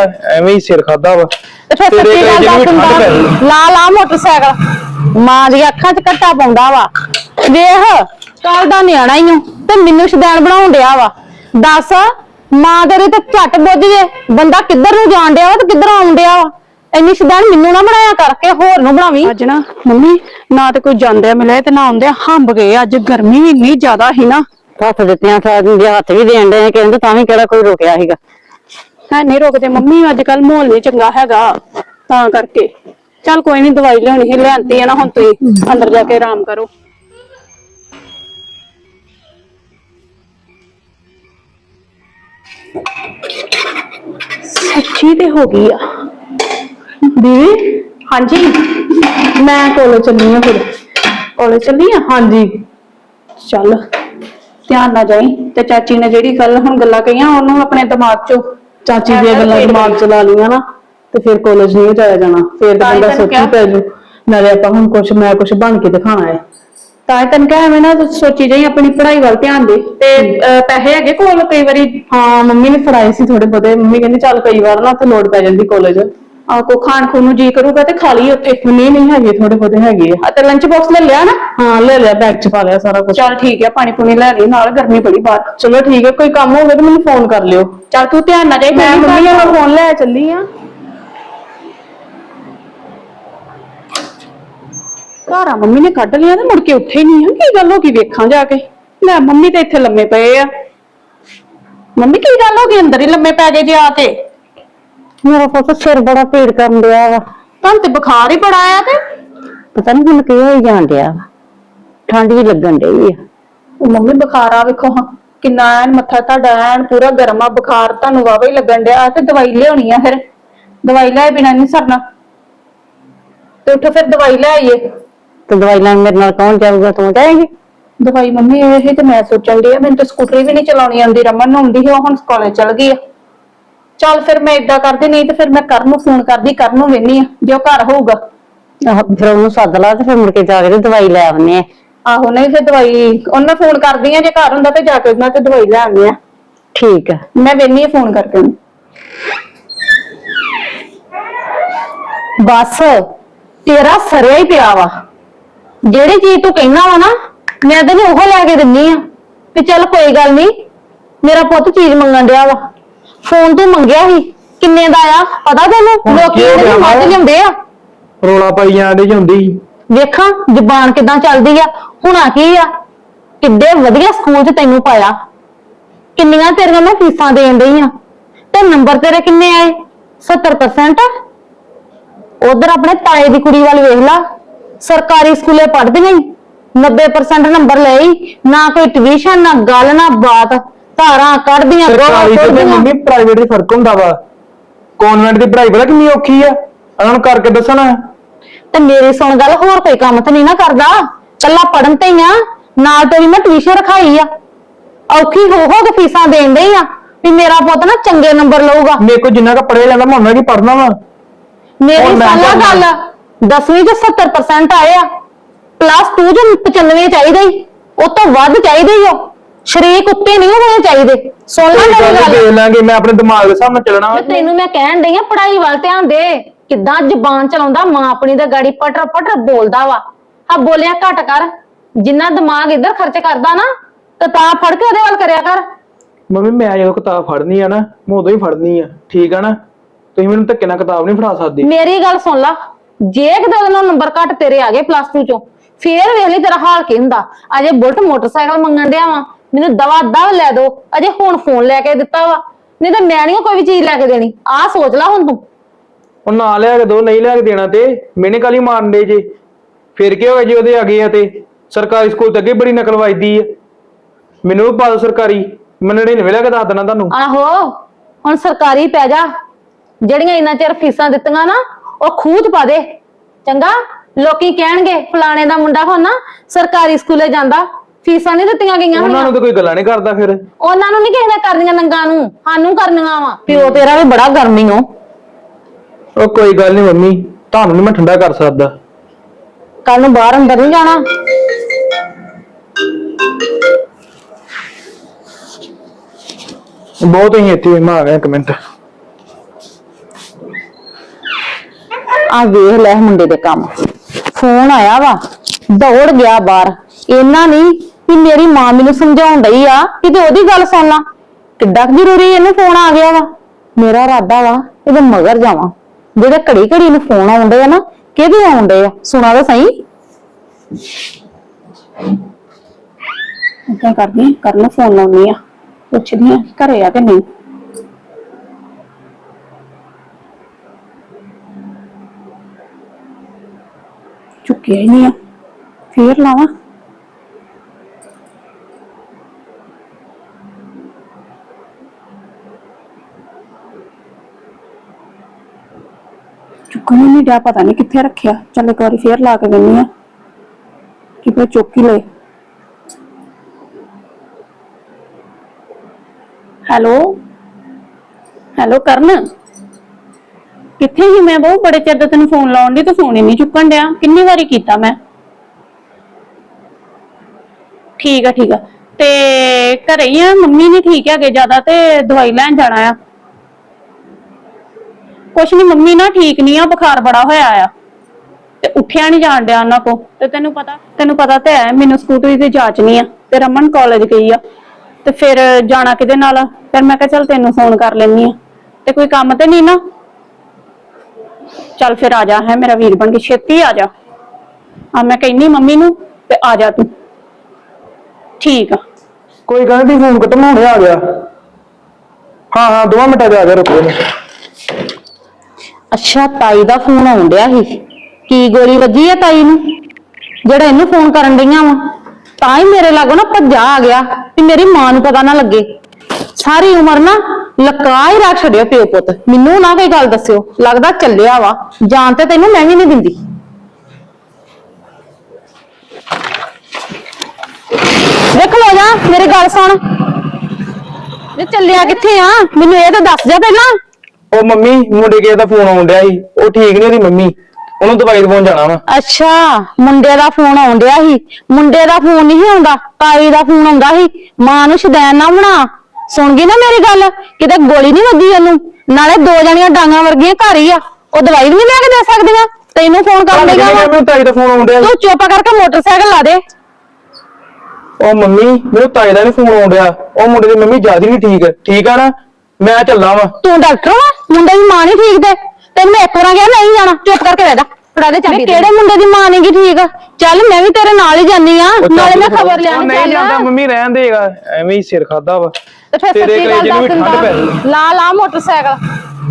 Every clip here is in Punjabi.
ਐਵੇਂ ਹੀ ਸਿਰ ਖਾਦਾ ਵਾ। ਤੇ ਫਿਰ ਤੇਰੇ ਸੱਚੀ ਗੱਲ ਨੂੰ ਦੱਸ ਵੀ ਠੰਡ ਪੈ ਹੁੰਦਾ। ਲਾ ਲਾ ਮੋਟਰਸਾਈਕਲ। ਮਾਂ ਦੀਆਂ ਅੱਖਾਂ 'ਚ ਕੱਟਾ ਪਾਉਂਦਾ ਵਾ। ਵੇਖ ਕੱਲ ਦਾ ਨਿਆਣਾ ਹੀ ਹੂੰ ਤੇ ਮੈਨੂੰ ਸ਼ਦੈਣ ਬਣਾਉਣ ਡਿਆ ਵਾ। ਦੱਸ ਮਾਂ ਤੇਰੀ ਤੇ ਝੱਟ ਬੁੱਝ ਜੇ। ਬੰਦਾ ਕਿੱਧਰ ਨੂੰ ਜਾਣ ਡਿਆ ਵਾ ਤੇ ਕਿੱਧਰ ਆਉਣ ਡਿਆ ਵਾ? ਇੰਨੀ ਸ਼ਦੈਣ ਮੈਨੂੰ ਨਾ ਬਣਾਇਆ ਕਰਕੇ ਹੋਰ ਨੂੰ ਬਣਾਵੀਂ। ਅੱਜ ਨਾ ਮੰਮੀ ਨਾ ਤੇ ਕੋਈ ਜਾਂਦਿਆ ਮਿਲਿਆ ਤੇ ਨਾ ਆਉਂਦਿਆ ਹੰਬ ਗਏ। ਅੱਜ ਗਰਮੀ ਵੀ ਇੰਨੀ ਜ਼ਿਆਦਾ ਸੀ ਨਾ। ਹੱਥ ਦਿੱਤਿਆਂ ਸਾਰੀ ਦੇ ਹੱਥ ਵੀ ਦੇਣ ਦੇ ਕਹਿੰਦੇ ਤਾਂ ਵੀ ਕਿਹੜਾ ਕੋਈ ਰੁਕਿਆ ਸੀਗਾ। ਹੈ ਨਹੀਂ ਰੁਕਦੇ। ਮੰਮੀ ਅੱਜ ਕੱਲ ਮਾਹੌਲ ਨਹੀਂ ਚੰਗਾ ਹੈਗਾ ਤਾਂ ਕਰਕੇ। ਚੱਲ ਕੋਈ ਨਹੀਂ ਦਵਾਈ ਲਿਆਉਣੀ ਸੀ ਲਿਆਂਤੀ ਆ ਨਾ ਹੁਣ ਤੁਸੀਂ ਅੰਦਰ ਜਾ ਕੇ ਆਰਾਮ ਕਰੋ। ਸੱਚੀ ਤੇ ਹੋ ਗਈ ਆ। ਦੀਦੀ? ਹਾਂਜੀ। ਮੈਂ ਕੋਲੇ ਚੱਲੀ ਆ ਫਿਰ। ਕੋਲੇ ਚੱਲੀ ਆ? ਹਾਂਜੀ। ਚੱਲ। ਧਿਆਨ ਨਾਲ ਜਾਈ। ਤੇ ਚਾਚੀ ਨੇ ਜਿਹੜੀ ਗੱਲ ਹੁਣ ਗੱਲਾਂ ਕਹੀਆਂ ਉਹਨੂੰ ਆਪਣੇ ਦਿਮਾਗ 'ਚੋਂ ਚਾਚੀ ਦੀਆਂ ਗੱਲਾਂ ਦਿਮਾਗ ਚ ਲਾ ਲਈਆਂ ਨਾ ਤੇ ਫਿਰ ਕਾਲਜ ਨਹੀਂ ਜਾਇਆ ਜਾਣਾ। ਫਿਰ ਤਾਂ ਤਾਂ ਹੀ ਬੰਦਾ ਤੈਨੂੰ ਸੋਚੀ ਕਿਹਾ। ਪੈ ਜੂ ਨਾਲੇ ਆਪਾਂ ਹੁਣ ਕੁਛ ਮੈਂ ਕੁਛ ਬਣ ਕੇ ਦਿਖਾਣਾ ਹੈ। ਤਾਂ ਤੈਨੂੰ ਕਿਹਾ ਐਵੇਂ ਨਾ ਤੂੰ ਸੋਚੀ ਜਾਈ ਆਪਣੀ ਪੜ੍ਹਾਈ ਵੱਲ ਧਿਆਨ ਦੇ। ਤੇ ਅਹ, ਪੈਸੇ ਹੈਗੇ ਕੋਲ? ਕਈ ਵਾਰੀ ਹਾਂ ਮੰਮੀ ਨੇ ਫੜਾਏ ਸੀ ਥੋੜੇ ਬਹੁਤੇ। ਮੰਮੀ ਕਹਿੰਦੀ ਚੱਲ ਕਈ ਵਾਰ ਨਾ ਤੇ ਲੋੜ ਪੈ ਜਾਂਦੀ ਕਾਲਜ ਆ ਕੋ ਖਾਣ ਖੂਨ ਨੂੰ ਜੀ ਕਰੂਗਾ ਤੇ ਖਾ ਲਈ ਉੱਥੇ ਨਹੀਂ ਨਹੀਂ ਹੈਗੇ ਥੋੜੇ ਬਹੁਤੇ ਹੈਗੇ ਆ। ਆ ਤੇ ਲੰਚ ਬਾਕਸ ਲੈ ਲਿਆ ਨਾ? ਹਾਂ ਲੈ ਲਿਆ ਬੈਗ ਚ ਪਾ ਲਿਆ ਸਾਰਾ ਕੁਝ ਚੱਲ ਠੀਕ ਹੈ ਪਾਣੀ ਪੂਣੀ ਲੈ ਲਈ ਨਾਲ ਗਰਮੀ ਬੜੀ ਬਾਹਰ। ਚਲੋ ਠੀਕ ਹੈ ਕੋਈ ਕੰਮ ਹੋਵੇ ਤਾਂ ਮੈਨੂੰ ਫੋਨ ਕਰ ਲਿਓ। ਚੱਲ ਤੂੰ ਧਿਆਨ ਨਾਲ ਜਾਈ ਮੈਂ ਮੰਮੀ ਨਾਲ ਫੋਨ ਲੈ ਚੱਲੀ ਆ। ਘਰ ਆ ਮੰਮੀ ਨੇ ਕੱਢ ਲਿਆ ਤੇ ਮੁੜ ਕੇ ਉੱਠੇ ਨਹੀਂ ਆ। ਕੀ ਗੱਲ ਹੋ ਗਈ ਵੇਖਾਂ ਜਾ ਕੇ। ਲੈ ਮੰਮੀ ਤੇ ਇੱਥੇ ਲੰਮੇ ਪਏ ਆ। ਮੰਮੀ ਕੀ ਗੱਲ ਹੋ ਗਈ? ਅੰਦਰ ਹੀ ਲੰਮੇ ਪੈ ਗਏ ਜੇ ਆ ਕੇ। ਮੇਰਾ ਪੁੱਤ ਸਿਰ ਬੜਾ ਪੀੜ ਕਰਨ ਡਿਆ ਵਾ। ਤੁਹਾਨੂੰ ਤੇ ਬੁਖਾਰ ਹੀ ਬੜਾ ਆਇਆ ਤੇ। ਪਤਾ ਨਹੀਂ ਹੁਣ ਕੀ ਹੋਈ ਜਾਣ ਡਿਆ ਵਾ। ਠੰਡ ਵੀ ਲੱਗਣ ਡਈ ਆ। ਉਹ ਮੰਮੀ ਬੁਖਾਰ ਆ ਵੇਖੋ ਹਾਂ ਕਿੰਨਾ ਐਨ ਮੱਥਾ ਤੁਹਾਡਾ ਐਨ ਪੂਰਾ ਗਰਮ ਆ ਬੁਖਾਰ ਤੁਹਾਨੂੰ ਵਾਵਾ ਹੀ ਲੱਗਣ ਡਿਆ ਤੇ ਦਵਾਈ ਲਿਆਉਣੀ ਆ ਫਿਰ। ਦਵਾਈ ਲੈ ਬਿਨਾਂ ਨਹੀਂ ਸਰਨਾ। ਤੇ ਉੱਠੋ ਫਿਰ ਦਵਾਈ ਲੈ ਆਈਏ ਤੇ ਦਵਾਈ ਲੈਣ ਮੇਰੇ ਨਾਲ ਕੌਣ ਜਾਊਗਾ ਤੂੰ ਜਾਏਂਗੀ? ਦਵਾਈ ਮੰਮੀ ਇਹ ਤੇ ਮੈਂ ਸੋਚਣ ਡਈ ਆ ਮੈਨੂੰ ਤਾਂ ਸਕੂਟਰੀ ਵੀ ਨਹੀਂ ਚਲਾਉਣੀ ਆਉਂਦੀ ਰਮਨ ਨੂੰ ਆਉਂਦੀ ਸੀ ਉਹ ਹੁਣ ਕਾਲਜ ਚਲ ਗਈ ਆ। ਚੱਲ ਫਿਰ ਮੈਂ ਇਦਾਂ ਕਰਦੀ ਨਹੀਂ ਤੇ ਫਿਰ ਮੈਂ ਕਰਨ ਨੂੰ ਫੋਨ ਕਰਦੀ ਕਰਨ ਨੂੰ ਵੇਨੀ ਆ ਜੇ ਉਹ ਘਰ ਹੋਊਗਾ। ਆਹ, ਫਿਰ ਉਹਨੂੰ ਸੱਦ ਲਾ ਤੇ ਫਿਰ ਮੁੜ ਕੇ ਜਾ ਕੇ ਤੇ ਦਵਾਈ ਲੈ ਆਉਨੇ ਆ। ਆਹੋ ਨਹੀਂ ਫਿਰ ਦਵਾਈ ਉਹਨਾਂ ਫੋਨ ਕਰਦੀ ਆ ਜੇ ਘਰ ਹੁੰਦਾ ਤੇ ਜਾ ਕੇ ਉਹਨਾਂ ਤੇ ਦਵਾਈ ਲੈ ਆਉਂਦੇ ਆ। ਠੀਕ ਆ। ਮੈਂ ਵੇਨੀ ਆ ਫੋਨ ਕਰਕੇ। ਉਹਨੂੰ। ਬਸ ਤੇਰਾ ਸਰਿਆ ਹੀ ਪਿਆ ਵਾ। ਜਿਹੜੀ ਚੀਜ਼ ਤੂੰ ਕਹਿਣਾ ਵਾ ਨਾ ਮੈਂ ਤੈਨੂੰ ਉਹ ਲੈ ਕੇ ਦਿੰਨੀ ਆ। ਤੇ ਚੱਲ ਕੋਈ ਗੱਲ ਨਹੀਂ ਮੇਰਾ ਪੁੱਤ ਚੀਜ਼ ਮੰਗਣ ਡਿਆ ਵਾ। ਫੋਨ ਤੂੰ ਮੰਗਿਆ ਸੀ? ਕਿੰਨੇ ਦਾ ਆ ਪਤਾ ਤੈਨੂੰ? ਹੁਣ ਲੋਕੀ ਕੀ ਹੋ ਇਹਦੇ ਗਿਆ ਮੱਝ ਵਾ? ਲਿਆਉਂਦੇ ਆ? ਰੋਲਾ ਪਾਈ ਜਾਂਦੇ ਜਾਂਦੀ। ਵੇਖਾਂ ਜ਼ਬਾਨ ਕਿਦਾਂ ਚੱਲਦੀ ਆ? ਹੁਣਾ ਕੀ ਆ? ਕਿੱਡੇ ਵਧੀਆ ਸਕੂਲ 'ਚ ਤੈਨੂੰ ਪਾਇਆ। ਕਿੰਨੀਆਂ ਤੇਰੀਆਂ ਮੈਂ ਫੀਸਾਂ ਦੇਣ ਡਈ ਆ? ਤੇ ਨੰਬਰ ਤੇਰੇ ਕਿੰਨੇ ਆਏ? 70% ਉਧਰ ਆਪਣੇ ਤਾਏ ਦੀ ਕੁੜੀ ਵੱਲ ਵੇਖ ਲਾ। ਸਰਕਾਰੀ ਸਕੂਲੇ ਪੜ੍ਹਦੀਆਂ ਹੀ 90% ਨੰਬਰ ਲਏ ਈ। ਨਾ ਕੋਈ ਟਿਊਸ਼ਨ ਨਾ ਗੱਲ ਨਾ ਬਾਤ। ਧਾਰਾਂ ਕੱਢਦੀਆਂ ਸਰਕਾਰੀ ਤੇ। ਮੰਮੀ ਪ੍ਰਾਈਵੇਟ ਦੀ ਫ਼ਰਕ ਹੁੰਦਾ ਵਾ। ਕਨਵੈਂਟ ਦੀ ਪੜ੍ਹਾਈ ਪਤਾ ਕਿੰਨੀ ਔਖੀ ਆ? ਉਹਨਾਂ ਨੂੰ ਕਰਕੇ ਦੱਸਣਾ ਤੇ ਮੇਰੀ ਸੁਣ ਗੱਲ ਹੋਰ ਕੋਈ ਕੰਮ ਤੇ ਨਹੀਂ ਨਾ ਕਰਦਾ। ਕੱਲਾ ਪੜਨ ਤੇ ਹੀ ਆ ਨਾਲ ਤੇਰੀ ਮੈਂ ਟਿਊਸ਼ਨ ਰਖਾਈ ਆ। ਔਖੀ ਹੋ ਹੋ ਕੇ ਫੀਸਾਂ ਦੇਣ ਡਈ ਆ ਵੀ ਮੇਰਾ ਪੁੱਤ ਨਾ ਚੰਗੇ ਨੰਬਰ ਲਊਗਾ। ਮੇਰੇ ਕੋਲ ਜਿੰਨਾ ਕ ਪੜਿਆ ਜਾਂਦਾ ਮੈਂ ਉਹਨਾਂ ਕੀ ਪੜਨਾ ਵਾ। ਮੇਰੀ ਹੁਣ ਮੈਂ ਸਾਲਾ ਗੱਲ ਕਰਨਾ। 10ਵੀਂ ਚ 70% ਆਏ ਆ ਪਲੱਸ 2 ਚ 95 ਚਾਹੀਦੇ ਹੀ ਉਹ ਤੋਂ ਵੱਧ ਚਾਹੀਦੇ ਹੀ ਉਹ। ਸ਼ਰੀਕ ਉੱਤੇ ਨਹੀਂ ਹੋਣੇ ਚਾਹੀਦੇ। ਸੁਣ ਲੈ ਗੱਲ ਮੇਰੀ ਗੱਲ ਦੇਖ ਲਾਂਗੇ ਮੈਂ ਆਪਣੇ ਦਿਮਾਗ ਦੇ ਹਿਸਾਬ ਨਾਲ ਚੱਲਣਾ ਵਾ। ਤੈਨੂੰ ਮੈਂ ਕਹਿਣ ਡਈ ਆ ਪੜ੍ਹਾਈ ਵੱਲ ਧਿਆਨ ਦੇ। ਕਿੱਦਾਂ ਜ਼ਬਾਨ ਚਲਾਉਂਦਾ ਮਾਂ ਆਪਣੀ ਦੇ ਗਾੜੀ ਪਟਰ ਪਟਰ ਬੋਲਦਾ ਵਾ। ਆ ਬੋਲਿਆ ਘੱਟ ਕਰ। ਜਿੰਨਾ ਦਿਮਾਗ ਇੱਧਰ ਖਰਚ ਕਰਦਾ ਨਾ ਤੇ ਤਾਂ ਫੜ ਕੇ ਉਹਦੇ ਵੱਲ ਕਰਿਆ ਕਰ। ਮੰਮੀ ਮੈਂ ਜਦੋਂ ਕਿਤਾਬ ਫੜਨੀ ਆ ਨਾ ਮੈਂ ਉਦੋਂ ਹੀ ਫੜਨੀ ਆ। ਠੀਕ ਆ ਨਾ? ਤੁਸੀਂ ਮੈਨੂੰ ਧੱਕੇ ਨਾਲ ਕਿਤਾਬ ਨਹੀਂ ਫੜਾ ਸਕਦੇ। ਮੇਰੀ ਗੱਲ ਸੁਣ ਲਾ। ਜੇ ਕਿਤੇ ਉਹਦੇ ਨਾਲ ਨੰਬਰ ਘੱਟ ਤੇਰੇ ਆ ਗਏ ਪਲੱਸ 2 ਚੋਂ ਫੇਰ ਵੇਖ ਲਈ ਤੇਰਾ ਹਾਲ ਕੀ ਹੁੰਦਾ। ਅਜੇ ਬੁਲਟ ਮੋਟਰਸਾਈਕਲ ਮੰਗਣ ਡਿਆ ਵਾ। ਮੈਨੂੰ ਦਵਾ ਦਵ ਲੈ ਦੋ। ਅਜੇ ਹੁਣ ਫੋਨ ਲੈ ਕੇ ਦਿੱਤਾ ਵਾ। ਨਹੀਂ ਤਾਂ ਮੈਂ ਨਹੀਂ ਕੋਈ ਵੀ ਚੀਜ਼ ਲੈ ਕੇ ਦੇਣੀ। ਆਹ ਸੋਚ ਲੈ ਹੁਣ ਤੂੰ। ਉਹ ਨਾ ਲਿਆ ਕੇ ਦੋ ਨਹੀਂ ਲਿਆ ਕੇ ਦੇਣਾ ਤੇ। ਮੈਨੇ ਕਾਲੀ ਮਾਰਨ ਦੇ ਜੇ। ਫਿਰ ਕੀ ਹੋਇਆ ਜੇ ਉਹਦੇ ਆ ਗਏ ਆ ਤੇ? ਸਰਕਾਰੀ ਸਕੂਲ ਤੇ ਅੱਗੇ ਬੜੀ ਨਕਲ ਵੱਜਦੀ ਆ। ਮੈਨੂੰ ਵੀ ਪਾ ਦਿਓ ਸਰਕਾਰੀ। ਮੈਂ 99 ਲਿਆ ਕੇ ਦੱਸ ਦੇਣਾ ਤੁਹਾਨੂੰ। ਆਹੋ ਹੁਣ ਸਰਕਾਰੀ ਪੈ ਜਾ। ਜਿਹੜੀਆਂ ਇੰਨਾ ਚਿਰ ਫੀਸਾਂ ਦਿੱਤੀਆਂ ਨਾ ਉਹ ਖੂਹ 'ਚ ਪਾ ਦੇ। ਚੰਗਾ ਲੋਕੀ ਕਹਿਣਗੇ ਫਲਾਣੇ ਦਾ ਮੁੰਡਾ ਹੁਣ ਸਰਕਾਰੀ ਸਕੂਲੇ ਜਾਂਦਾ। ਫੀਸਾਂ ਨਹੀਂ ਦਿੱਤੀਆਂ ਗਈਆਂ ਉਹਨਾਂ ਨੂੰ ਤਾਂ ਕੋਈ ਗੱਲਾਂ ਨਹੀਂ ਕਰਦਾ ਫਿਰ। ਉਹਨਾਂ ਨੂੰ ਨਹੀਂ ਕਿਸੇ ਨੇ ਕਰਨੀਆਂ ਨੰਗਾ ਨੂੰ। ਸਾਨੂੰ ਕਰਨੀਆਂ ਵਾ। ਪਿਓ ਤੇਰਾ ਵੀ ਬੜਾ ਗਰਮੀ ਹੋ ਉਹ ਕੋਈ ਗੱਲ ਨਹੀਂ ਮੰਮੀ ਤੁਹਾਨੂੰ ਨਹੀਂ ਮੈਂ ਠੰਡਾ ਕਰ ਸਕਦਾ। ਕੱਲ ਨੂੰ ਬਾਹਰ ਅੰਦਰ ਨਹੀਂ ਜਾਣਾ। ਬਹੁਤ ਹੀ ਇੱਥੇ ਮੈਂ ਆ ਗਿਆ ਇੱਕ ਮਿੰਟ। ਆ ਵੇਖ ਲੈ ਮੁੰਡੇ ਦੇ ਕੰਮ। ਫੋਨ ਆਇਆ ਵਾ ਦੌੜ ਗਿਆ ਬਾਹਰ। ਇਹਨਾਂ ਨਹੀਂ ਕਿ ਮੇਰੀ ਮਾਂ ਮੈਨੂੰ ਸਮਝਾਉਣ ਡਈ ਆ ਕਿਤੇ ਉਹਦੀ ਗੱਲ ਸੁਣ ਲਾ। ਕਿੱਡਾ ਕੁ ਜ਼ਰੂਰੀ ਇਹਨੂੰ ਫੋਨ ਆ ਗਿਆ ਵਾ। ਮੇਰਾ ਇਰਾਦਾ ਵਾ ਇਹਦੇ ਮਗਰ ਜਾਵਾਂ। ਜਿਹੜੇ ਘੜੀ ਘੜੀ ਨੂੰ ਫੋਨ ਆਉਂਦੇ ਆ ਨਾ, ਕਿਹਦੇ ਆਉਂਦੇ ਆ? ਸੁਣਾ ਤਾਂ ਸਹੀ। ਇਦਾਂ ਕਰਦੀ ਕਰਨ ਫੋਨ ਲਾਉਣੀ ਆ। ਪੁੱਛਦੀ ਆ ਘਰੇ ਆ ਕਿ ਨਹੀਂ। ਚੁੱਕਿਆ ਹੀ ਨਹੀਂ ਆ। ਫੇਰ ਲਾਵਾਂ। ਚੁੱਕਣ ਪਤਾ ਨਹੀਂ ਕਿੱਥੇ ਰੱਖਿਆ। ਚੱਲ ਇੱਕ ਵਾਰੀ ਫੇਰ ਲਾ ਕੇ ਦਿੰਨੀ ਆ। ਕਿ ਕੋਈ ਚੁੱਕ ਹੀ ਲਏ ਹੈਲੋ? ਹੈਲੋ, ਕਰਨ? ਕਿੱਥੇ ਹੀ ਮੈਂ ਬਹੁਤ ਬੜੇ ਚਿਰ ਦਾ ਤੈਨੂੰ ਫੋਨ ਲਾਉਣ ਦੀ ਤੂੰ ਫੋਨ ਹੀ ਨਹੀਂ ਚੁੱਕਣ ਡਿਆ। ਕਿੰਨੀ ਵਾਰੀ ਕੀਤਾ ਮੈਂ? ਠੀਕ ਆ ਠੀਕ ਆ। ਤੇ ਘਰੇ ਹੀ ਆ? ਮੰਮੀ ਨਹੀਂ ਠੀਕ ਹੈਗੇ ਜ਼ਿਆਦਾ ਤੇ ਦਵਾਈ ਲੈਣ ਜਾਣਾ ਆ। ਕੁਛ ਨਹੀਂ ਮੰਮੀ ਨਾ ਠੀਕ ਨਹੀਂ ਆ ਬੁਖਾਰ ਬੜਾ ਹੋਇਆ ਆ। ਤੇ ਉੱਠਿਆ ਨਹੀਂ ਜਾਣ ਡਿਆ ਉਹਨਾਂ ਕੋ ਤੇ ਤੈਨੂੰ ਪਤਾ? ਤੈਨੂੰ ਪਤਾ ਤੇ ਹੈ ਮੈਨੂੰ ਸਕੂਟਰੀ ਦੀ ਜਾਂਚ ਨਹੀਂ ਆ ਤੇ ਰਮਨ ਕਾਲਜ ਗਈ ਆ। ਤੇ ਫਿਰ ਜਾਣਾ ਕਿਹਦੇ ਨਾਲ ਫਿਰ ਮੈਂ ਕਿਹਾ ਚੱਲ ਤੈਨੂੰ ਫੋਨ ਕਰ ਲੈਣੀ ਆ। ਤੇ ਕੋਈ ਕੰਮ ਤੇ ਨਹੀਂ ਨਾ? ਚੱਲ ਫਿਰ ਆ ਜਾ ਹੈ ਮੇਰਾ ਵੀਰ ਬਣ ਕੇ ਛੇਤੀ ਆ ਜਾ। ਆ ਮੈਂ ਕਹਿੰਨੀ ਮੰਮੀ ਨੂੰ ਤੇ ਆ ਜਾ ਤੂੰ। ਠੀਕ ਆ। ਕੋਈ ਗੱਲ ਨਹੀਂ ਫੋਨ ਹੋਣੇ ਆ ਗਿਆ। ਹਾਂ ਹਾਂ ਦੋਵਾਂ ਮਿੰਟਾਂ 'ਚ ਆ ਗਿਆ ਰੁਕੋ। ਨੇ ਅੱਛਾ, ਤਾਈ ਦਾ ਫੋਨ ਆਉਣ ਡਿਆ ਸੀ। ਕੀ ਗੋਲੀ ਵੱਜੀ ਆ ਤਾਈ ਨੂੰ? ਜਿਹੜਾ ਇਹਨੂੰ ਫੋਨ ਕਰਨ ਡਈਆਂ ਵਾ। ਤਾਂ ਹੀ ਮੇਰੇ ਲਾਗੋਂ ਨਾ ਭੱਜਾ ਆ ਗਿਆ ਵੀ ਮੇਰੀ ਮਾਂ ਨੂੰ ਪਤਾ ਨਾ ਲੱਗੇ। ਸਾਰੀ ਉਮਰ ਨਾ ਲਕਾ ਹੀ ਰੱਖ ਛੱਡਿਓ ਪਿਓ ਪੁੱਤ। ਮੈਨੂੰ ਨਾ ਕੋਈ ਗੱਲ ਦੱਸਿਓ। ਲੱਗਦਾ ਚੱਲਿਆ ਵਾ। ਜਾਣ ਤੇ ਤੈਨੂੰ ਮੈਂ ਵੀ ਨਹੀਂ ਦਿੰਦੀ। ਦੇਖ ਲੋ ਜਾ, ਮੇਰੀ ਗੱਲ ਸੁਣ। ਇਹ ਚੱਲਿਆ ਕਿੱਥੇ ਆ? ਮੈਨੂੰ ਇਹ ਤਾਂ ਦੱਸ ਜਾ ਪਹਿਲਾਂ। ਉਹ ਮੰਮੀ ਮੁੰਡੇ ਕਿਸੇ ਦਾ ਫੋਨ ਆਉਣ ਡਿਆ ਸੀ। ਉਹ ਠੀਕ ਨਹੀਂ ਉਹਦੀ ਮੰਮੀ। ਉਹਨੂੰ ਦਵਾਈ ਦਵਾਉਣ ਜਾਣਾ ਵਾ। ਅੱਛਾ ਮੁੰਡੇ ਦਾ ਫੋਨ ਆਉਣ ਡਿਆ ਸੀ। ਮੁੰਡੇ ਦਾ ਫੋਨ ਨਹੀਂ ਆਉਂਦਾ। ਤਾਈ ਦਾ ਫੋਨ ਆਉਂਦਾ ਸੀ। ਮਾਂ ਨੂੰ ਸ਼ਦੈਨ ਨਾ ਬਣਾ। ਸੁਣ ਗਈ ਨਾ ਮੇਰੀ ਗੱਲ? ਕਿਤੇ ਗੋਲੀ ਨਹੀਂ ਵੱਜੀ ਉਹਨੂੰ? ਨਾਲੇ ਦੋ ਜਣੀਆਂ ਡਾਂਗਾਂ ਵਰਗੀਆਂ ਘਰ ਹੀ ਆ। ਉਹ ਦਵਾਈ ਵੀ ਨਹੀਂ ਲੈ ਕੇ ਦੇ ਸਕਦੀਆਂ। ਤੈਨੂੰ ਫੋਨ ਕਰ ਲੇਗਾ ਮੈਨੂੰ ਤਾਈ ਦਾ ਫੋਨ ਆਉਣ ਡਿਆ ਸੀ? ਤੂੰ ਚੁੱਪ ਕਰਕੇ ਮੋਟਰਸਾਈਕਲ ਲਾ ਦੇ। ਉਹ ਮੰਮੀ ਮੈਨੂੰ ਤਾਈ ਦਾ ਨਹੀਂ ਫੋਨ ਆਉਣ ਡਿਆ। ਉਹ ਮੁੰਡੇ ਦੀ ਮੰਮੀ ਜ਼ਿਆਦਾ ਨਹੀਂ ਠੀਕ। ਠੀਕ ਆ ਨਾ? ਮੈਂ ਚੱਲਾਂ ਵਾ। ਤੂੰ ਡਾਕਟਰ ਵਾ? ਮੁੰਡੇ ਦੀ ਮਾਂ ਨਹੀਂ ਠੀਕ ਤੇ। ਤੈਨੂੰ ਮੈਂ ਇੱਕ ਵਾਰ ਕਿਹਾ ਨਹੀਂ ਜਾਣਾ। ਚੁੱਪ ਕਰਕੇ ਰਹਿ ਜਾ। ਫੜਾ ਦੇ ਚਾਬੀ ਕਿਹੜੇ ਮੁੰਡੇ ਦੀ ਮਾਂ ਨਹੀਂ ਗੀ ਠੀਕ? ਚੱਲ ਮੈਂ ਵੀ ਤੇਰੇ ਨਾਲ ਹੀ ਜਾਨੀ ਆ। ਨਾਲੇ ਮੈਂ ਖਬਰ ਉਹ ਲੈਣ ਨਹੀਂ ਜਾਂਦਾ ਚੱਲ। ਮੰਮੀ ਰਹਿਣ ਦੇਗਾ ਐਵੇਂ ਹੀ ਸਿਰ ਖਾਦਾ ਵਾ। ਤੇ ਫਿਰ ਤੇਰੇ ਕਲੇਜੇ ਨੂੰ ਠੰਡ ਪੈ ਗਈ। ਲਾ ਲਾ ਮੋਟਰਸਾਈਕਲ।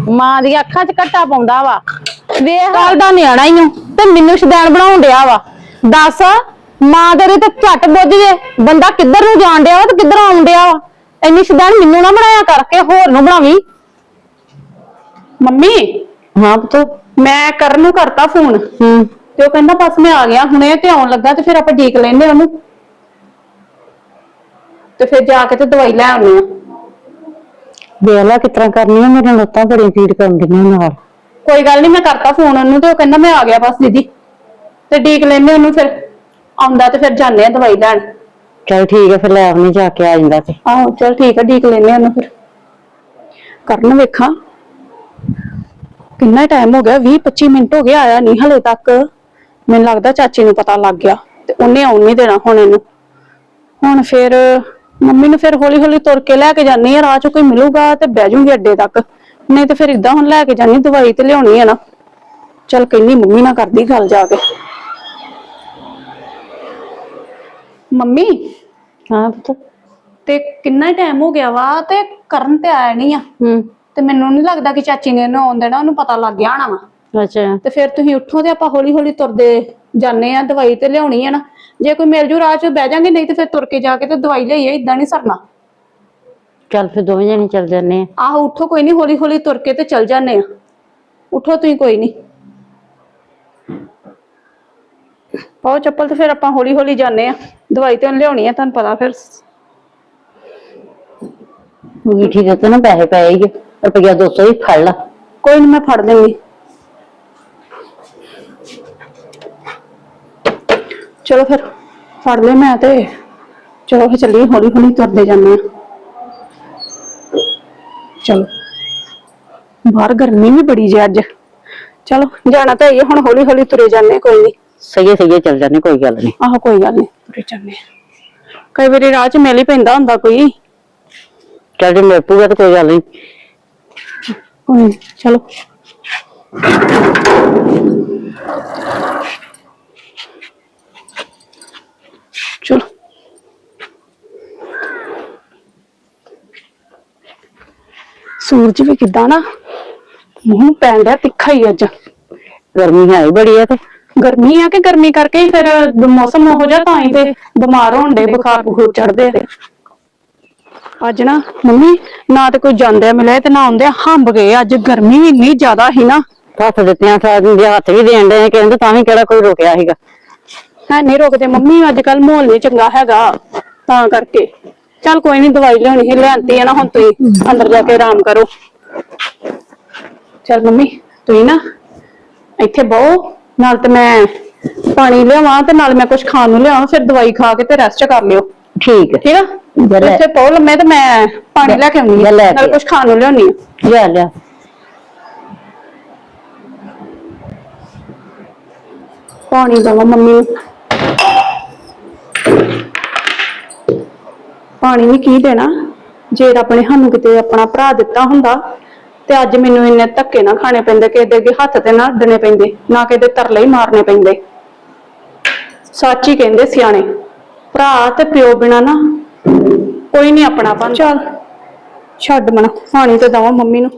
ਮਾਂ ਦੀਆਂ ਅੱਖਾਂ 'ਚ ਘੱਟਾ ਪਾਉਂਦਾ ਵਾ। ਵੇਖ। ਕੱਲ ਦਾ ਨਿਆਣਾ ਹੀ ਨੂੰ ਤੇ ਮੈਨੂੰ ਸ਼ਦੈਣ ਬਣਾਉਣ ਡਿਆ ਵਾ। ਦੱਸ ਮਾਂ ਤੇਰੇ ਤੇ ਝੱਟ ਬੁੱਝ ਜੇ। ਬੰਦਾ ਕਿੱਧਰ ਨੂੰ ਜਾਣ ਡਿਆ ਵਾ ਤੇ ਕਿੱਧਰ ਆਉਣ ਡਿਆ ਵਾ? ਇੰਨੀ ਸ਼ਦੈਣ ਮੈਨੂੰ ਨਾ ਬਣਾਇਆ ਕਰਕੇ ਹੋਰ ਨੂੰ ਬਣਾਵੀਂ। ਮੰਮੀ ਹਾਂ ਪੁੱਤ। ਮੈਂ ਕਰਨ ਨੂੰ ਕਰਤਾ ਫੋਨ। ਹੂੰ। ਤੇ ਉਹ ਕਹਿੰਦਾ ਬਸ ਮੈਂ ਆ ਗਿਆ ਹੁਣੇ ਤੇ ਆਉਣ ਲੱਗਾ ਤੇ ਫਿਰ ਆਪਾਂ ਡੀਕ ਲੈਂਦੇ ਉਹਨੂੰ। ਤੇ ਫਿਰ ਜਾ ਕੇ ਤੇ ਦਵਾਈ ਲੈ ਆਉਣੀ ਆ। ਵੇਖ ਲੈ ਕਿਸ ਤਰ੍ਹਾਂ ਕਰਨੀ ਆ ਮੇਰੇ ਲੱਤਾਂ ਬੜੀ ਪੀੜ ਕਰਦੀਆਂ ਨਾਲ। ਕੋਈ ਗੱਲ ਨਹੀਂ ਮੈਂ ਕਰਤਾ ਫੋਨ ਉਹਨੂੰ ਤੇ ਉਹ ਕਹਿੰਦਾ ਮੈਂ ਆ ਗਿਆ ਬਸ ਦੀਦੀ। ਤੇ ਡੀਕ ਲੈਂਦੇ ਉਹਨੂੰ ਫਿਰ। ਆਉਂਦਾ ਤੇ ਫਿਰ ਜਾਂਦੇ ਆ ਦਵਾਈ ਲੈਣ। ਚਲ ਠੀਕ ਹੈ, ਫਿਰ ਲੈ ਆਵਣੀ ਜਾ ਕੇ ਆ ਜਾਂਦਾ ਤੇ। ਆਹੋ, ਚਲ ਠੀਕ ਆ ਡੀਕ ਲੈਂਦੇ ਆ ਉਹਨੂੰ ਫਿਰ। ਕਰਨ ਵੇਖਾਂ। ਕਿੰਨਾ ਟਾਈਮ ਹੋ ਗਿਆ 20 25 ਮਿੰਟ ਹੋ ਗਏ, ਆਇਆ ਨਹੀਂ ਹਲੇ ਤੱਕ। ਮੈਨੂੰ ਲੱਗਦਾ ਚਾਚੀ ਨੂੰ ਪਤਾ ਲੱਗ ਗਿਆ ਤੇ ਉਹਨੇ ਆਉਣ ਨਹੀਂ ਦੇਣਾ ਹੁਣ ਇਹਨੂੰ। ਹੁਣ ਫਿਰ ਮੰਮੀ ਨੂੰ ਫਿਰ ਹੌਲੀ ਹੌਲੀ ਤੁਰ ਕੇ ਲੈ ਕੇ ਜਾਨੀ ਆ ਰਾਹ ਚ ਕੋਈ ਮਿਲੂਗਾ ਤੇ ਬਹਿ ਜੂਗੀ ਅੱਡੇ ਤੱਕ। ਨਹੀਂ ਤੇ ਫਿਰ ਇਦਾਂ ਹੁਣ ਲੈ ਕੇ ਜਾਨੀ ਦਵਾਈ ਤੇ ਲਿਆਉਣੀ ਆ ਨਾ। ਚਲ ਕਹਿੰਦੀ ਮੰਮੀ ਨਾਲ ਕਰਦੀ ਗੱਲ ਜਾ ਕੇ। ਮੰਮੀ ਹਾਂ ਪੁੱਤ। ਤੇ ਕਿੰਨਾ ਟਾਈਮ ਹੋ ਗਿਆ ਵਾ ਤੇ ਕਰਨ ਤੇ ਆਇਆ ਨਹੀਂ ਆ। ਹੂੰ। ਤੇ ਮੈਨੂੰ ਨਹੀਂ ਲੱਗਦਾ ਕਿ ਚਾਚੀ ਨੇ ਇਹਨੂੰ ਆਉਣ ਦੇਣਾ ਉਹਨੂੰ ਪਤਾ ਲੱਗ ਗਿਆ ਹੋਣਾ ਵਾ। ਅੱਛਾ। ਤੇ ਫਿਰ ਤੁਸੀਂ ਉੱਠੋ ਤੇ ਆਪਾਂ ਹੌਲੀ ਹੌਲੀ ਤੁਰਦੇ ਜਾਂਦੇ ਆ ਦਵਾਈ ਤੇ ਲਿਆਉਣੀ ਆ ਨਾ। ਜੇ ਕੋਈ ਮਿਲ ਜੂ ਰਾਹ 'ਚ ਬਹਿ ਜਾਾਂਗੇ ਨਹੀਂ ਤੇ ਫਿਰ ਤੁਰ ਕੇ ਜਾ ਕੇ ਤੇ ਦਵਾਈ ਲਈਏ ਇਦਾਂ ਨਹੀਂ ਸਰਨਾ। ਚੱਲ ਫਿਰ ਦੋਵੇਂ ਜਣੇ ਚੱਲ ਜੰਨੇ ਆ। ਆਹੋ ਉੱਠੋ ਕੋਈ ਨਹੀਂ ਹੌਲੀ ਹੌਲੀ ਤੁਰ ਕੇ ਤੇ ਚੱਲ ਜਾਂਦੇ ਆ। ਉੱਠੋ ਤੁਸੀਂ ਕੋਈ ਨਹੀਂ ਪਾਓ ਚੱਪਲ ਤੇ ਫਿਰ ਆਪਾਂ ਹੌਲੀ ਹੌਲੀ ਜਾਂਦੇ ਆ ਦਵਾਈ ਤੇ ਉਹਨੇ ਲਿਆਉਣੀ ਆ ਤੁਹਾਨੂੰ ਪਤਾ ਫਿਰ। ਠੀਕ ਹੈ ਤੇ ਨਾ ਪੈਸੇ ਪਏ ਹੀ ਰੁਪਿਆ 200 ਹੀ ਫੜ ਲਾ। ਕੋਈ ਨਹੀਂ ਮੈਂ ਫੜ ਦੇਂਗੀ ਚਲੋ ਫਿਰ ਫੜ ਲੈ ਮੈਂ ਤੇ। ਚਲੋ ਫਿਰ ਚੱਲੀਏ ਹੌਲੀ ਹੌਲੀ ਤੁਰਦੇ ਜਾਂਦੇ ਆ ਚਲੋ। ਬਾਹਰ ਗਰਮੀ ਵੀ ਬੜੀ ਜੇ ਅੱਜ। ਚਲੋ ਜਾਣਾ ਤਾਂ ਇਹ ਹੁਣ ਹੌਲੀ ਹੌਲੀ ਤੁਰੇ ਜਾਂਦੇ ਕੋਈ ਨਹੀਂ ਸਹੀਏ ਸਹੀਏ ਚੱਲ ਜਾਂਦੇ ਕੋਈ ਗੱਲ ਨਹੀਂ। ਆਹੋ ਕੋਈ ਗੱਲ ਨਹੀਂ ਤੁਰੇ ਜਾਂਦੇ ਆ। ਕਈ ਵਾਰੀ ਰਾਹ 'ਚ ਮਿਲ ਹੀ ਪੈਂਦਾ ਹੁੰਦਾ ਕੋਈ। ਚੱਲ ਜੇ ਮੇਰੇ ਪੂਗਾ ਤਾਂ ਕੋਈ ਗੱਲ ਨਹੀਂ। ਕੋਈ ਨੀ, ਚਲੋ। ਚਲੋ। ਸੂਰਜ ਵੀ ਕਿੱਦਾਂ ਨਾ ਮੂੰਹ ਪੈਣ ਡਿਆ ਤਿੱਖਾ ਹੀ ਅੱਜ। ਗਰਮੀ ਹੈ ਹੀ ਬੜੀ ਹੈ ਤੇ। ਗਰਮੀ ਆ ਕਿ ਗਰਮੀ ਕਰਕੇ ਹੀ ਫਿਰ ਮੌਸਮ ਹੋ ਜਾ ਤਾਂ ਹੀ ਤੇ ਬਿਮਾਰ ਹੋਣ ਦੇ ਬੁਖਾਰ ਬਖੂਰ ਚੜਦੇ ਆ ਅੱਜ ਨਾ ਮੰਮੀ ਨਾ ਤੇ ਕੋਈ ਜਾਂਦਿਆ ਮਿਲਿਆ ਤੇ ਨਾ ਆਉਂਦਿਆ ਹੰਬ ਗਏ ਅੱਜ ਗਰਮੀ ਵੀ ਇੰਨੀ ਜ਼ਿਆਦਾ ਸੀ ਨਾ। ਹੱਥ ਦਿੱਤਿਆਂ ਸਾਰ ਦੇ ਹੱਥ ਵੀ ਦੇਣ ਦੇ ਕਹਿੰਦੇ ਤਾਂ ਵੀ ਕਿਹੜਾ ਕੋਈ ਰੋਕਿਆ ਸੀਗਾ। ਹੈ ਨਹੀਂ ਰੁਕਦੇ ਮੰਮੀ ਅੱਜ ਕੱਲ ਮਾਹੌਲ ਨਹੀਂ ਚੰਗਾ ਹੈਗਾ ਤਾਂ ਕਰਕੇ। ਚੱਲ ਕੋਈ ਨਹੀਂ ਦਵਾਈ ਲਿਆਉਣੀ ਹੈ ਲਿਆਂਤੀ ਹੈ ਨਾ ਹੁਣ ਤੁਸੀਂ ਅੰਦਰ ਜਾ ਕੇ ਆਰਾਮ ਕਰੋ। ਚੱਲ ਮੰਮੀ ਤੁਸੀਂ ਨਾ ਇੱਥੇ ਬਹੁ ਨਾਲ ਤੇ ਮੈਂ ਪਾਣੀ ਲਿਆਵਾਂ ਤੇ ਨਾਲ ਮੈਂ ਕੁਝ ਖਾਣ ਨੂੰ ਲਿਆਵਾਂ ਫਿਰ ਦਵਾਈ ਖਾ ਕੇ ਤੇ ਰੈਸਟ ਕਰ ਲਿਓ। ਠੀਕ ਹੈ। ਠੀਕ ਆ? ਲੈ। ਇੱਥੇ ਪਾਉ ਲੰਮੇ ਤੇ ਮੈਂ ਪਾਣੀ ਲੈ ਕੇ ਆਉਂਦੀ ਹਾਂ ਲੈ ਨਾਲ। ਕੁਝ ਖਾਣ ਨੂੰ ਲਿਆਉਣੀ ਲਿਆ ਲਿਆ ਪਾਣੀ ਦਵਾ ਮੰਮੀ। ਨੂੰ ਪਾਣੀ ਵੀ ਕੀ ਦੇਣਾ। ਜੇ ਰੱਬ ਨੇ ਸਾਨੂੰ ਕਿਤੇ ਆਪਣਾ ਭਰਾ ਦਿੱਤਾ ਹੁੰਦਾ ਤੇ ਅੱਜ ਮੈਨੂੰ ਇੰਨੇ ਧੱਕੇ ਨਾ ਖਾਣੇ ਪੈਂਦੇ ਕਿ ਇਹਦੇ ਅੱਗੇ ਹੱਥ ਤੇ ਨਾ ਅੱਡਣੇ ਪੈਂਦੇ, ਨਾ ਕਿਤੇ ਤਰਲੇ ਹੀ ਮਾਰਨੇ ਪੈਂਦੇ। ਸੱਚ ਹੀ ਕਹਿੰਦੇ ਸਿਆਣੇ, ਭਰਾ ਤੇ ਪਿਓ ਬਿਨਾ ਨਾ ਕੋਈ ਨਹੀਂ ਆਪਣਾ ਚੱਲ, ਛੱਡ ਮਣਾ ਪਾਣੀ ਤੇ ਦਵਾ ਮੰਮੀ ਨੂੰ।